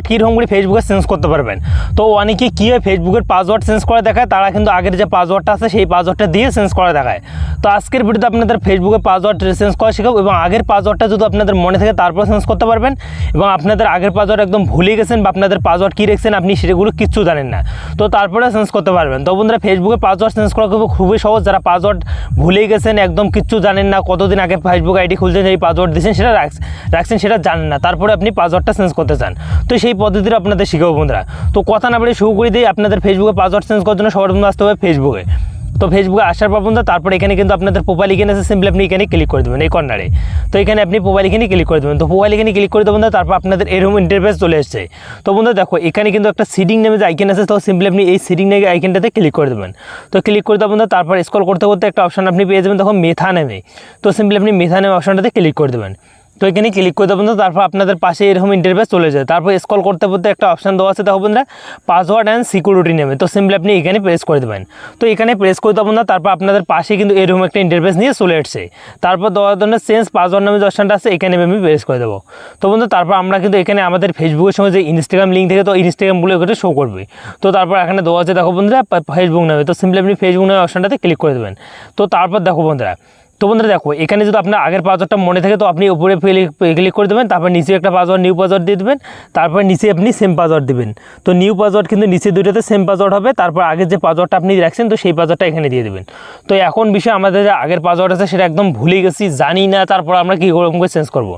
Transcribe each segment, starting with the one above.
কীরকম করে ফেসবুকে চেঞ্জ করতে পারবেন। তো অনেকে কী হয় ফেসবুকের পাসওয়ার্ড চেঞ্জ করে দেখায়, তারা কিন্তু আগের যে পাসওয়ার্ডটা আছে, সেই পাসওয়ার্ডটা দিয়ে চেঞ্জ করে দেখায়। তো আজকের ভিডিওতে আপনাদের ফেসবুকে পাসওয়ার্ড চেঞ্জ করা শেখাবো এবং আগের পাসওয়ার্ডটা যদি আপনাদের মনে থাকে, তারপর চেঞ্জ করতে পারবেন এবং আপনাদের আগের পাসওয়ার্ড একদম ভুলে গেছেন বা আপনাদের পাসওয়ার্ড কী রেখেছেন, আপনি সেগুলো কিচ্ছু জানেন না। তো তারপরে চেঞ্জ করতে পারবেন। তো বন্ধুরা ফেসবুকে পাসওয়ার্ড চেঞ্জ করা খুব খুবই সহজ। যারা পাসওয়ার্ড ভুলে গেছেন, একদম কিচ্ছু জানেন না, কতদিন আগে ফেসবুক আইডি খুলছেন এই পাসওয়ার্ড দিয়েছেন, সেটা রাখ- রাখছেন, সেটা জানেন না। তারপরে আপনি পাসওয়ার্ডটা চেঞ্জ করতে চান। তো সেই পদ্ধতিটা আপনাদের শিখাবো, বন্ধুরা। তো কথা না বলে শুরু করে দিই, আপনাদের ফেসবুকে পাসওয়ার্ড চেঞ্জ করার জন্য সবার বন্ধু আসতে হবে ফেসবুকে তো ফেসবুকে আসার পর বন্ধু তারপর এখানে কিন্তু আপনাদের প্রোফাইল এখানে আছে সিম্পলি আপনি এখানে ক্লিক করে দেবেন এই কর্নারে তো এখানে আপনি প্রোফাইল এখানে ক্লিক করে দেবেন। তো প্রোফাইল এখানে ক্লিক করে দেবেন তারপর আপনাদের এরকম ইন্টারফেস চলে এসেছে। তো বন্ধু দেখো, এখানে কিন্তু একটা সিডিং নামে যে আইকন আছে, তো সিম্পলি আপনি এই সিডিং নামে আইকনটাতে ক্লিক করে দেবেন। তো ক্লিক করে দেবেন তারপর স্ক্রল করতে করতে একটা অপশন আপনি পেয়ে যাবেন তখন মেথা নেমে। তো সিম্পলি আপনি মেথা নেমে অপশনটাতে ক্লিক করে দেবেন। তো এখানে ক্লিক করে তো, তারপর আপনাদের পাশে এরকম ইন্টারফেস চলে যায়। তারপর স্কল করতে করতে একটা অপশন দেওয়া আছে, দেখো বন্ধুরা পাসওয়ার্ড অ্যান্ড সিকিউরিটি নেমে তো সিম্পলি আপনি এখানে প্রেস করে দেবেন। তো এখানে প্রেস করে দেবেন না, তারপর আপনাদের পাশে কিন্তু এরকম একটা ইন্টারফেস নিয়ে চলে এসছে তারপর দেওয়ার জন্য চেঞ্জ পাসওয়ার্ড নামে যে অপশনটা আছে, এখানে আমি প্রেস করে দেবো। তো বন্ধু তারপর আমরা কিন্তু এখানে আমাদের ফেসবুকের সঙ্গে যে ইনস্টাগ্রাম লিঙ্ক থেকে, তো ইনস্টাগ্রামগুলো এখানে শো করবে। তো তারপর এখানে দেওয়া আছে, দেখো বন্ধুরা ফেসবুক নামে। তো সিম্পলি আপনি ফেসবুক নামে অপশনটাতে ক্লিক করে দেবেন। তো তারপর দেখো বন্ধুরা তো বন্ধুরা দেখো, এখানে যদি আপনার আগের পাসওয়ার্ডটা মনে থাকে, তো আপনি উপরে ক্লিক করে দেবেন, তারপর নিচে একটা পাসওয়ার্ড নিউ পাসওয়ার্ড দিয়ে দেবেন, তারপর নিচে আপনি সেম পাসওয়ার্ড দেবেন। তো নিউ পাসওয়ার্ড কিন্তু নিচে দুটোতে সেম পাসওয়ার্ড হবে, তারপর আগের যে পাসওয়ার্ডটা আপনি রাখছেন, তো সেই পাসওয়ার্ডটা এখানে দিয়ে দেবেন। তো এখন বিষয় আমাদের যে আগের পাসওয়ার্ড আছে, সেটা একদম ভুলে গেছি, জানি না, তারপর আমরা কী রকম করে চেঞ্জ করব।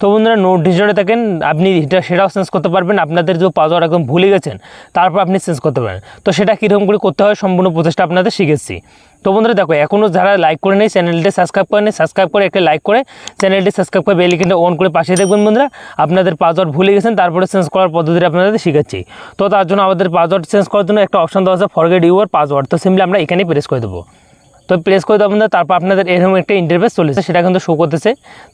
তো বন্ধুরা নোট ডিজিটালে থাকেন, আপনি এটা সেটাও চেঞ্জ করতে পারবেন, আপনাদের যে পাসওয়ার্ড একদম ভুলে গেছেন, তারপর আপনি চেঞ্জ করতে পারেন। তো সেটা কীরকম করে করতে হয়, সম্পূর্ণ প্রচেষ্টা আপনাদের শিখেছি। তো বন্ধুরা দেখো এখনও যারা লাইক করে নেই চ্যানেলটি সাবস্ক্রাইব করে নেই সাবস্ক্রাইব করে একটা লাইক করে চ্যানেলটি সাবস্ক্রাইব করে বেলিকেনটা অন করে পাশে দেখবেন বন্ধুরা। আপনাদের পাসওয়ার্ড ভুলে গেছেন, তারপরে চেঞ্জ করার পদ্ধতি আপনাদের শিখাচ্ছি। তো তার জন্য আমাদের পাসওয়ার্ড চেঞ্জ করার জন্য একটা অপশন দেওয়া আছে ফরগেট ইউর পাসওয়ার্ড তো সিম্পলি আমরা এখানেই প্রেস করে দেবো। তো প্রেস করে দেবেন তারপর আপনাদের এরকম একটা ইন্টারফেস চলেছে সেটা কিন্তু শো করতেছে।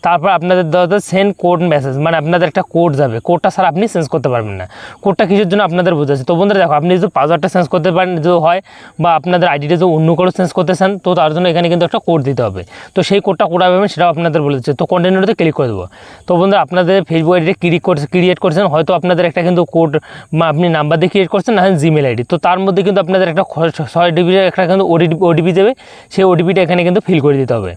তারপর আপনাদের দেওয়া সেন্ড কোড মেসেজ মানে আপনাদের একটা কোড যাবে। কোডটা স্যার আপনি চেঞ্জ করতে পারবেন না। কোডটা কিছুর জন্য আপনাদের বোঝাচ্ছে। তো বন্ধুরা দেখো, আপনি যদি পাসওয়ার্ডটা চেঞ্জ করতে পারেন, যদি হয়, বা আপনাদের আইডিটা যদি অন্য করে চেঞ্জ করতে চান, তো তার জন্য এখানে কিন্তু একটা কোড দিতে হবে। তো সেই কোডটা কোড পাবেন সেটাও আপনাদের বলে দিচ্ছে। তো কন্টেন্টতে ক্লিক করে দেবো। তো বন্ধুরা, আপনাদের ফেসবুক আইডিটা ক্রিয়েট করছে ক্রিয়েট করছেন, হয়তো আপনাদের একটা কিন্তু কোড আপনি নাম্বার দিয়ে ক্রিয়েট করছেন, না জিমেল আইডি তো তার মধ্যে কিন্তু আপনাদের একটা ছয় ডিবির একটা কিন্তু ওডিপি ওডিপি দেবে। সেই ওটিপিটা এখানে কিন্তু ফিল করে দিতে হবে।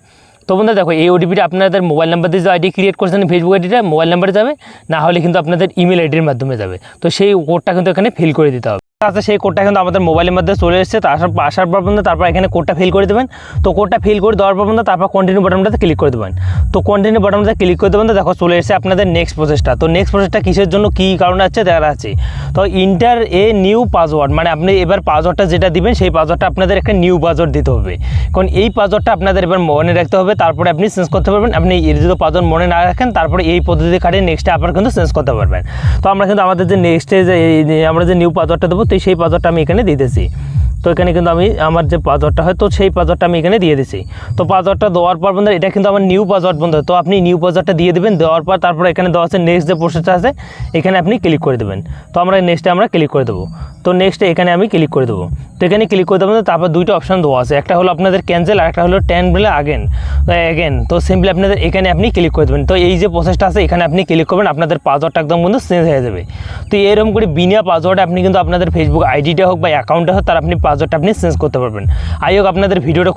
তো বন্ধুরা দেখো, এই ওটিপিটা আপনাদের মোবাইল নাম্বার দিয়ে যে আইডি ক্রিয়েট করছেন ফেসবুক আইডিটা মোবাইল নাম্বারে যাবে, না হলে কিন্তু আপনাদের ইমেল আইডির মাধ্যমে যাবে। তো সেই কোডটা কিন্তু এখানে ফিল করে দিতে হবে। আছে, সেই কোডটা কিন্তু আমাদের মোবাইলের মধ্যে চলে এসেছে। আসার আসার পর পর্যন্ত তারপর এখানে কোডটা ফিল করে দেবেন। তো কোডটা ফিল করে দেওয়ার পর পর্যন্ত তারপর কন্টিনিউ বাটনটাতে ক্লিক করে দেবেন। তো কন্টিনিউ বাটনটাতে ক্লিক করে দেবেন, তো দেখো চলে এসেছে আপনাদের নেক্সট প্রসেসটা তো নেক্সট প্রসেসটা কিসের জন্য, কী কারণে আছে দেখা আছে। তো ইন্টার এ নিউ পাসওয়ার্ড মানে আপনি এবার পাসওয়ার্ডটা যেটা দিবেন, সেই পাসওয়ার্ডটা আপনাদের একটা নিউ পাসওয়ার্ড দিতে হবে। কারণ এই পাসওয়ার্ডটা আপনাদের এবার মনে রাখতে হবে, তারপরে আপনি চেঞ্জ করতে পারবেন। আপনি যদি পাসওয়ার্ড মনে না রাখেন, তারপরে এই পদ্ধতি কাটিয়ে নেক্সটে আবার কিন্তু চেঞ্জ করতে পারবেন। তো আমরা কিন্তু আমাদের যে নেক্সটে যে আমরা যে নিউ পাসওয়ার্ডটা দেবো, তো সেই পাসওয়ার্ডটা আমি এখানে দিতেছি তো এখানে কিন্তু আমি আমার যে পাসওয়ার্ডটা হয়, তো সেই পাসওয়ার্ডটা আমি এখানে দিয়ে দিছি তো পাসওয়ার্ডটা দেওয়ার পর বন্ধু এটা কিন্তু আমার নিউ পাসওয়ার্ড বন্ধু তো আপনি নিউ পাসওয়ার্ডটা দিয়ে দেবেন, দেওয়ার পর তারপর এখানে দেওয়া আছে নেক্সট যে প্রসেসটা আছে, এখানে আপনি ক্লিক করে দেবেন। তো আমরা নেক্সটে আমরা ক্লিক করে দেবো। তো নেক্সট এখানে আমি ক্লিক করে দেবো। তো এখানে ক্লিক করে দেবো তারপর দুইটা অপশান দেওয়া আছে। একটা হলো আপনাদের ক্যান্সেল আর একটা হলো টেন বলে আগেন অ্যাগেন তো সিম্পলি আপনাদের এখানে আপনি ক্লিক করে দেবেন। তো এই যে প্রসেসটা আছে, এখানে আপনি ক্লিক করবেন, আপনাদের পাসওয়ার্ডটা একদম কিন্তু চেঞ্জ হয়ে যাবে। তো এরকম করে বিনা পাসওয়ার্ডে আপনি কিন্তু আপনাদের ফেসবুক আইডিটা হোক বা অ্যাকাউন্টটা হোক, তার আপনি পাসওয়ার্ডটা আপনি চেঞ্জ করতে পারবেন। আই হোক, আপনাদের ভিডিওটা